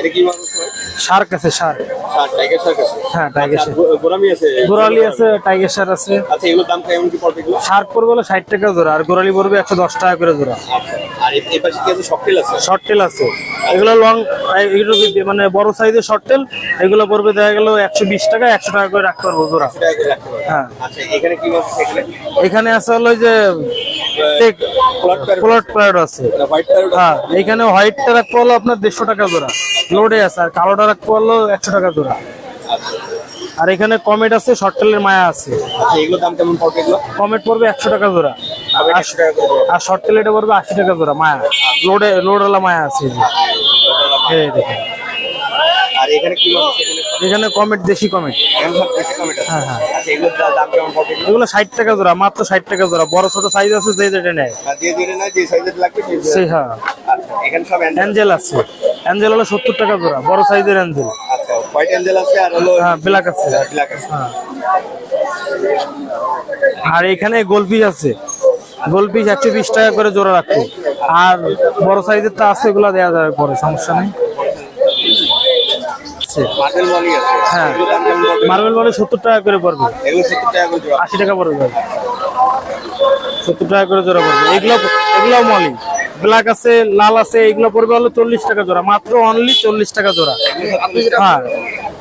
এটা কি মানুষ শার্ক আছে শার্ক টাইগার শার্ক আছে। হ্যাঁ টাইগার আচ্ছা, শার্ক গোরামি আছে গোরালি আছে টাইগার শার্ক আছে। আচ্ছা এগুলোর দাম কেমন কি পড়বে এগুলো? শার্ক পড়বে হলো ষাট টাকা জোড়া আর গোরালি পড়বে টাকা করে জোড়া। আচ্ছা আর এ- এই পাশে কি আছে? শকটেল আছে? শর্ট টেল আছে। এগুলো লং এগুলো মানে বড় সাইজের শর্ট টেল এগুলো পড়বে দেখা গেল একশো বিশ টাকা একশো টাকা করে রাখতে পারব জোড়া। হ্যাঁ। আচ্ছা এখানে কি মাছ আছে এখানে? এখানে আছে হলো যে প্লট প্যারট আছে। হ্যাঁ এখানে হোয়াইটটা রাখতে হলো আপনার দেড়শো টাকা জোড়া। লোডে আছে আর কালোটা রাখতে হলো একশো টাকা জোড়া। আর এখানে কমেট আছে শর্ট টেলের মায়া আছে। আচ্ছা দাম কেমন পড়বে এগুলো? কমেট পড়বে একশো টাকা জোড়া। আর শর্ট টেল এটা পড়বে আশি টাকা জোড়া মায়া। লোডে লোডওয়ালা মায়া আছে। আর এখানে কি আছে? এখানে কমেট দেশি কমেট এগুলো ষাট টাকা জোড়া, মাত্র ষাট টাকা জোড়া। বড় ছোট সাইজ আছে, যে যেটা নেয়। সেই হ্যাঁ। অ্যাঞ্জেল আছে। অ্যাঞ্জেল সত্তর টাকা জোড়া, বড় সাইজের অ্যাঞ্জেল আর হ্যাঁ ব্ল্যাক আছে। আর এখানে গোলপিস আছে। গোলপিস একশো বিশ টাকা করে জোড়া রাখব আর বড় সাইজের তো আছে, এগুলো দেওয়া যাবে পরে, সমস্যা নেই। আছে। মার্বেল মলি আছে। হ্যাঁ। মার্বেল বলে সত্তর টাকা করে পড়বে। এগুলো সত্তর টাকা করে জোড়া। আশি টাকা পড়বে। সত্তর টাকা করে জোড়া পড়বে। এগুলো এগুলো মলি ব্ল্যাক আছে লাল আছে এগুলো পড়বে হলো চল্লিশ টাকা জোড়া। মাত্র অনলি চল্লিশ টাকা জোড়া। হ্যাঁ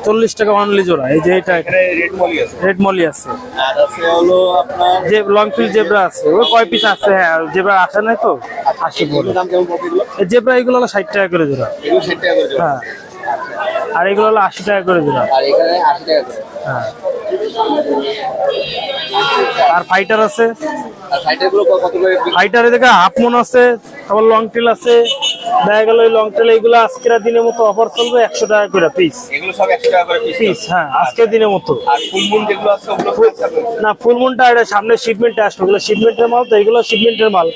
চল্লিশ টাকা অনলি জোড়া। এই যে এটা রেড মলি আছে। রেড মলি আছে। আর আছে হলো আপনার যে লং ফিল জেব্রা আছে ওই কয় পিস আছে? হ্যাঁ জেব্রা আসে নাই তো? আসে এগুলো? এই জেব্রা এগুলো হলো ষাট টাকা করে জোড়া। এগুলো ষাট টাকা করে জোড়া। হ্যাঁ। আর এগুলো হলো আশি টাকা করে জোড়া। আর এখানে আশি টাকা করে। হ্যাঁ। আর ফাইটার আছে। ফাইটার এদিকে হাফ মন আছে আবার লং টেল আছে। দেখা গেল ওই লং টেল এইগুলো আজকের দিনের মতো অফার চলবে একশো টাকা করে পিস এগুলো সব একশো টাকা করে পিস হ্যাঁ আজকের দিনের মতো। আছে আপনার? না ফুলমুনটা এটা সামনে শিপমেন্টে আসবে। এগুলো শিপমেন্টের মাল তো এগুলো শিপমেন্টের মাল।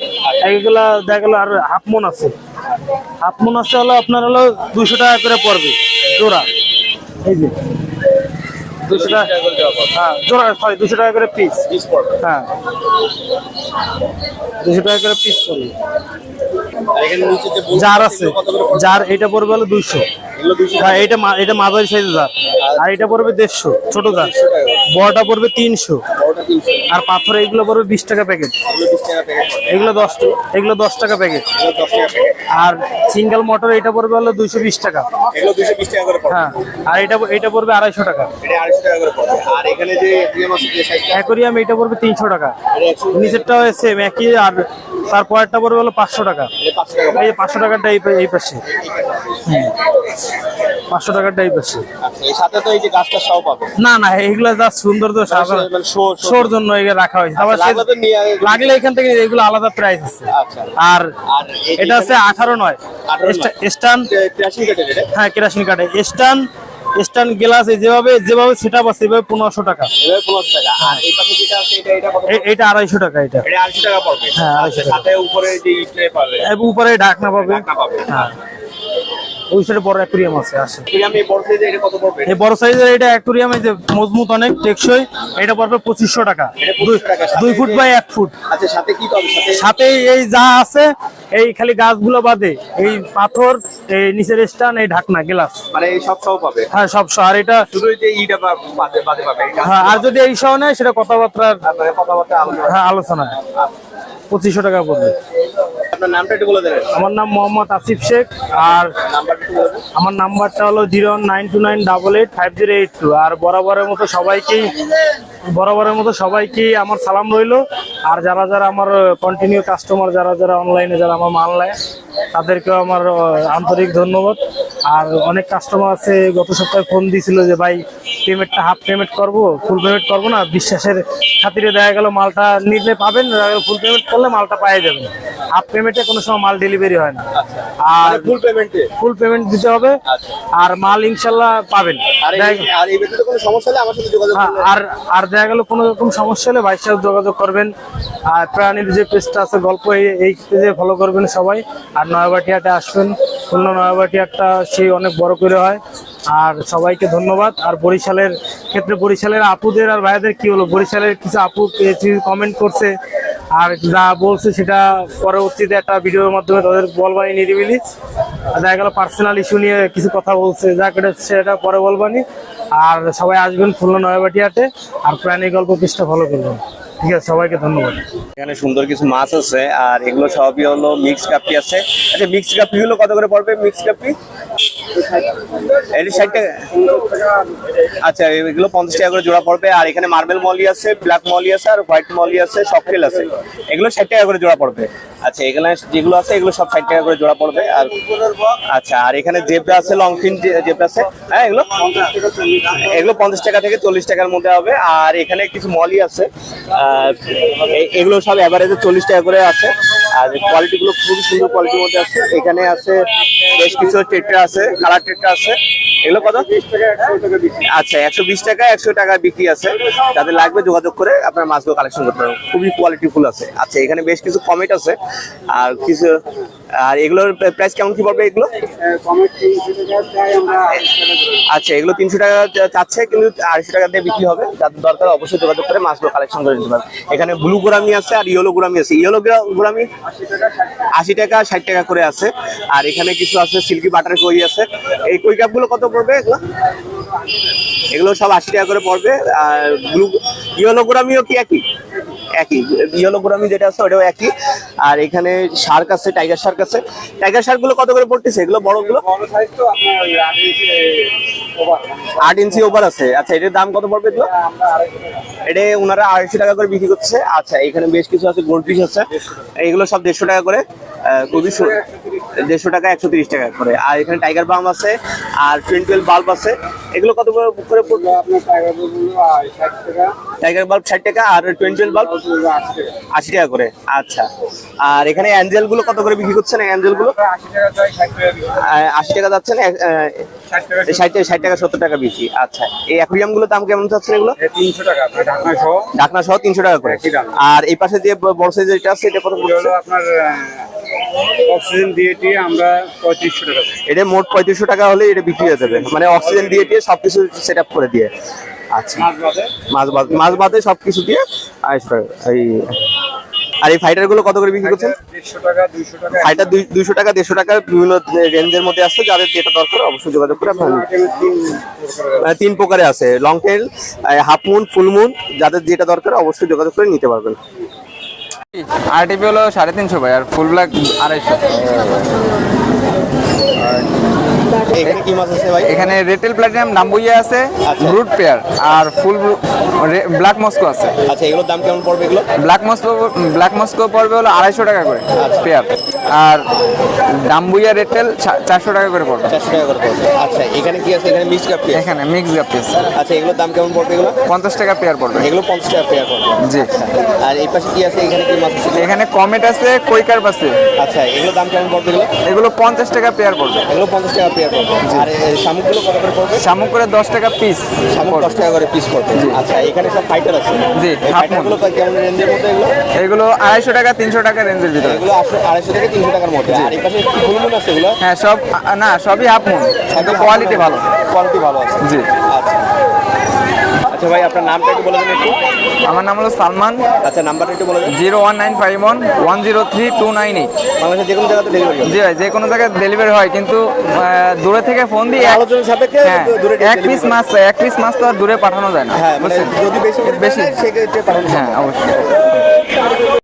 এইগুলা দেখা গেল আর হাফ মন আছে। হাফ মন আছে হলো আপনার হলো দুশো টাকা করে পড়বে। জোড়া। এই যে। দুশো টাকা। হ্যাঁ জোড়া সরি দুশো টাকা করে পিস পিস পড়বে। হ্যাঁ। দুশো টাকা করে পিস পড়বে জার আছে? জার এটা পড়বে হলো দুইশো। হ্যাঁ এটা মা- এটা মাঝারি সাইজের জার আর এটা পড়বে দেড়শো ছোট জার বড়টা পড়বে তিনশো। আর পাথর এইগুলো পড়বে বিশ টাকা প্যাকেট এগুলো দশ এগুলো দশ টাকা প্যাকেট এগুলো দশ টাকা প্যাকেট আর সিঙ্গেল মোটর এটা পড়বে হলো দুইশো বিশ টাকা। হ্যাঁ আর এটা এটা পড়বে আড়াইশো টাকা। অ্যাকোরিয়াম এটা পড়বে তিনশো টাকা। একশো সেম একই আর তার তারপরেরটা পড়বে হলো পাঁচশো টাকা। এই পাঁচশো টাকারটা এই এই পাশে। পাঁচশো টাকারটা এই পাশে আচ্ছা সাথে তো এই যে গাছটা সব পাবে। না না এইগুলা যা সুন্দর তো মানে শো শোর জন্য রাখা হয়েছে। আবার লাগলে এখান থেকে এগুলো আলাদা প্রাইস আছে। আচ্ছা। আর এটা আছে আঠারো নয়। স্টান হ্যাঁ কেরাসিন কাটে স্টান স্টান গ্লাস যেভাবে যেভাবে সেট আপ আছে এভাবে পনেরোশো টাকা। এটা আড়াইশো টাকা এটা। আড়াইশো টাকা পড়বে। হ্যাঁ, আড়াইশো আচ্ছা, টাকা। উপরে ঢাকনা পাবে। হ্যাঁ। ওই সাইডে বড় অ্যাকুরিয়াম আছে আসে বড় এই সাইজের এটা অ্যাকুরিয়ামে যে মজবুত অনেক টেকসই এটা পড়বে পঁচিশশো টাকা। দুই 2500 টাকা, সাথে দুই ফুট বাই এক ফুট। আচ্ছা সাথে কি সাথে সাথে এই যা আছে এই খালি গাছগুলো বাদে এই পাথর এই নিচের স্টান এই ঢাকনা গ্লাস মানে এই সব সব পাবে? হ্যাঁ সব সহ। আর এটা শুধু যে ইটা বাদে বাদে পাবে হ্যাঁ আর যদি এই সহ নেয় সেটা কথাবার্তার আপনার কথাবার্তা আলোচনা। হ্যাঁ আলোচনা। পঁচিশশো টাকা পড়বে। আপনার নামটা একটু বলে দেবেন। আমার নাম মোহাম্মদ আসিফ শেখ আর আমার নাম্বারটা হলো zero nine two nine double eight five zero eight two. আর বরাবরের মতো সবাইকেই বরাবরের মতো সবাইকেই আমার সালাম রইল। আর যারা যারা আমার কন্টিনিউ কাস্টমার যারা যারা অনলাইনে যারা আমার মাল নেয় তাদেরকেও আমার আন্তরিক ধন্যবাদ। আর অনেক কাস্টমার আছে গত সপ্তাহে ফোন দিয়েছিল যে ভাই পেমেন্টটা হাফ পেমেন্ট করব ফুল পেমেন্ট করব না। বিশ্বাসের খাতিরে দেখা গেল মালটা নিলে পাবেন ফুল পেমেন্ট করলে মালটা পাই যাবেন হাফ পেমেন্টে কোনো সময় মাল ডেলিভারি হয় না। আর মানে ফুল পেমেন্টে ফুল পেমেন্ট দিতে হবে। আর মাল ইনশাল্লাহ পাবেন। আর আর দেখা গেল কোনো রকম সমস্যা হলে ভাইয়ের সাথে যোগাযোগ করবেন। আর প্রাণীর যে পেজটা আছে, গল্প এই- পেজে ফলো করবেন সবাই। আর নয়াবাটিয়াতে আসবেন। খুলনা নয়াবাটিয়াটা সেই অনেক বড় করে হয়। আর সবাইকে ধন্যবাদ। আর বরিশালের ক্ষেত্রে বরিশালের আপুদের আর ভাইয়াদের কি হলো? বরিশালের কিছু আপু কমেন্ট করছে। আর যা বলছে সেটা পরবর্তীতে একটা ভিডিওর মাধ্যমে তাদের বলবানি নিরিবিলি দেখা গেল পার্সোনাল ইস্যু নিয়ে কিছু কথা বলছে, যা কেটে সেটা পরে বলবানি। আর সবাই আসবেন খুলনা নয়াবাটিয়াতে, আর প্রাণী গল্প পৃষ্ঠা ফলো করবেন। ঠিক আছে, সবাইকে ধন্যবাদ। এখানে সুন্দর কিছু মাছ আছে, আর এগুলো সবই হলো মিক্স কাপি আছে। আচ্ছা মিক্স কাপি গুলো কত করে পড়বে? মিক্স কাপি এটি ষাট আচ্ছা এগুলো পঞ্চাশ টাকা করে জোড়া পড়বে। আর এখানে মার্বেল মলি আছে ব্ল্যাক মলি আছে, আর হোয়াইট মলি আছে সফটেল আছে। এগুলো ষাট টাকা করে জোড়া পড়বে। আচ্ছা এখানে যেগুলো আছে, এগুলো সব ষাট টাকা করে জোড়া পড়বে। আর আচ্ছা আর এখানে জেব্রা আছে লং ফিন জেব্রা আছে হ্যাঁ এগুলো? এগুলো পঞ্চাশ টাকা থেকে চল্লিশ টাকার মধ্যে হবে। আর এখানে কিছু মলি আছে। এগুলো সব অ্যাভারেজে চল্লিশ টাকা করে আছে। আর কোয়ালিটিগুলো খুবই সুন্দর কোয়ালিটির মধ্যে আছে। এখানে আছে বেশ কিছু টেট্রা আছে কালার টেট্রা আছে। এগুলো কত? আচ্ছা একশো বিশ টাকা, একশো টাকা বিক্রি আছে। যাদের লাগবে যোগাযোগ করে আপনার মাছগুলো কালেকশন করতে পারবেন। খুবই কোয়ালিটি ফুল আছে। আচ্ছা এখানে বেশ কিছু কমেট আছে। আর কিছু, আর এগুলোর প্রাইস কেমন কি পড়বে এগুলো? আচ্ছা এগুলো তিনশো টাকা চাচ্ছে, কিন্তু আড়াইশো টাকা দিয়ে বিক্রি হবে। যাদের দরকার অবশ্যই যোগাযোগ করে মাছগুলো কালেকশন করে নিতে পারবে। এখানে ব্লু গোরামি আছে আর ইয়েলো গোরামি আছে। ইয়েলো গোরামি আশি টাকা, ষাট টাকা করে আছে। আর এখানে কিছু আছে সিল্কি বাটার কই আছে। এই কই কাপগুলো কত পড়বে এগুলো? এগুলো সব আশি টাকা করে পড়বে। আর ব্লু ইয়েলো গোরামিও কি একই? একই। ইয়েলো গোরামি যেটা আছে, ওটাও একই। আর এখানে শার্ক আছে টাইগার শার্ক আছে। টাইগার শার্কগুলো কত করে পড়তেছে? এগুলো বড়গুলো আট ইঞ্চি ওভার আছে। আচ্ছা এটার দাম কত পড়বে এগুলো? এটা ওনারা আড়াইশো টাকা করে বিক্রি করছে আচ্ছা এখানে বেশ কিছু আছে গোল্ড পিস আছে। এগুলো সব দেড়শো টাকা করে। খুবই দেড়শো টাকা একশো তিরিশ টাকা করে। আর এখানে টাইগার বাম আছে আর টুয়েন্টি টুয়েলভ বাল্ব আছে। এগুলো কত করে করে পড়বে? টাইগার বাল্ব ষাট টাকা আর টোয়েন্টি টুয়েলভ বাল্ব আশি টাকা করে। আচ্ছা। আর এখানে অ্যাঞ্জেলগুলো কত করে বিক্রি করছেন অ্যাঞ্জেলগুলো? আশি টাকা যাচ্ছে না ষাট টাকা ষাট টাকা সত্তর টাকা বিক্রি। আচ্ছা। এই অ্যাকুরিয়ামগুলো দাম কেমন চাচ্ছেন এগুলো? তিনশো টাকা আপনার ঢাকনা সহ। তিনশো টাকা করে। আর এই পাশে যে বড় সাইজের এটা আছে এটা কত পড়ছে? আপনার অক্সিজেন দিয়ে দিয়ে আমরা পঁয়ত্রিশশো টাকা এটা মোট পঁয়ত্রিশশো টাকা হলে এটা বিক্রি হয়ে যাবে। মানে অক্সিজেন দিয়ে দিয়ে সবকিছু সেট আপ করে দিয়ে। আচ্ছা। মাছ বাদে? মাছ বাদ বাদে সবকিছু দিয়ে আড়াইশো টাকা। এই আর এই ফাইটারগুলো কত করে বিক্রি করছেন? ফাইটার দুইশো টাকা দেড়শো টাকা বিভিন্ন রেঞ্জের মধ্যে আছে যাদের যেটা দরকার অবশ্যই যোগাযোগ করে আপনার মানে তিন প্রকারে আছে। Long tail half moon full moon যাদের যেটা দরকার অবশ্যই যোগাযোগ করে নিতে পারবেন। আরটিপি হলো সাড়ে তিনশো ভাই আর ফুল ব্ল্যাক আড়াইশো। এখানে কি মাছ আছে ভাই? এখানে রেটেল প্লাটিনাম নাম্বুইয়া আছে আচ্ছা। ব্রুট পেয়ার আর ফুল ব্ল্যাক মস্কো আছে। আচ্ছা এগুলোর দাম কেমন পড়বে এগুলো? ব্ল্যাক মস্কো ব্ল্যাক মস্কো পড়বে হলো আড়াইশো টাকা করে পেয়ার। আর ডাম্বুইয়া রেটেল চারশো টাকা করে পড়বে। চারশো টাকা করে পড়বে। আচ্ছা এখানে কি আছে? এখানে মিক্স কাপ এখানে মিক্স গাপিস আচ্ছা এগুলোর দাম কেমন পড়বে এগুলো? পঞ্চাশ টাকা পেয়ার পড়বে। এগুলো পঞ্চাশ টাকা পেয়ার পড়বে। জি। আর এই পাশে কি আছে? এখানে কি মাছ আছে? এখানে কমেট আছে কৈকার আছে আচ্ছা এগুলোর দাম কেমন পড়বে এগুলো? এগুলো পঞ্চাশ টাকা পেয়ার পড়বে। এগুলো পঞ্চাশ টাকা পেয়ার পড়বে আর শামুকগুলো কত করে পড়বে? শামুক করে দশ টাকা পিস শামুক দশ টাকা করে পিস পড়বে। আচ্ছা এখানে সব ফাইটার আছে। জি, ফাইটারগুলো কেমন রেঞ্জের মধ্যে এগুলো? এগুলো আড়াইশো টাকা তিনশো টাকা রেঞ্জের ভিতরে। এগুলো আড়াইশো- থেকে তিনশো টাকার মধ্যে। আর এই পাশে ফুলমুন আছে এগুলো? হ্যাঁ সব না সবই হাফ মুন। কোয়ালিটি ভালো। কোয়ালিটি ভালো আছে। জি। আচ্ছা। আচ্ছা ভাই আপনার নামটা একটু বলে দেন একটু। আমার নাম হলো সালমান। আচ্ছা নাম্বারটা একটু বলে দেন। Zero one nine five one one zero three two nine eight. বাংলাদেশের যে কোনো জায়গাতে ডেলিভারি জি ভাই যে কোনো জায়গায় ডেলিভারি হয় কিন্তু দূরে থেকে ফোন দিয়ে আলোচনা আলোচনার সাপেক্ষে হ্যাঁ দূরে এক পিস মাছ এক পিস মাছ তো আর দূরে পাঠানো যায় না হ্যাঁ মানে যদি বেশি বেশি বেশি। সেক্ষেত্রে পাঠানো হ্যাঁ অবশ্যই।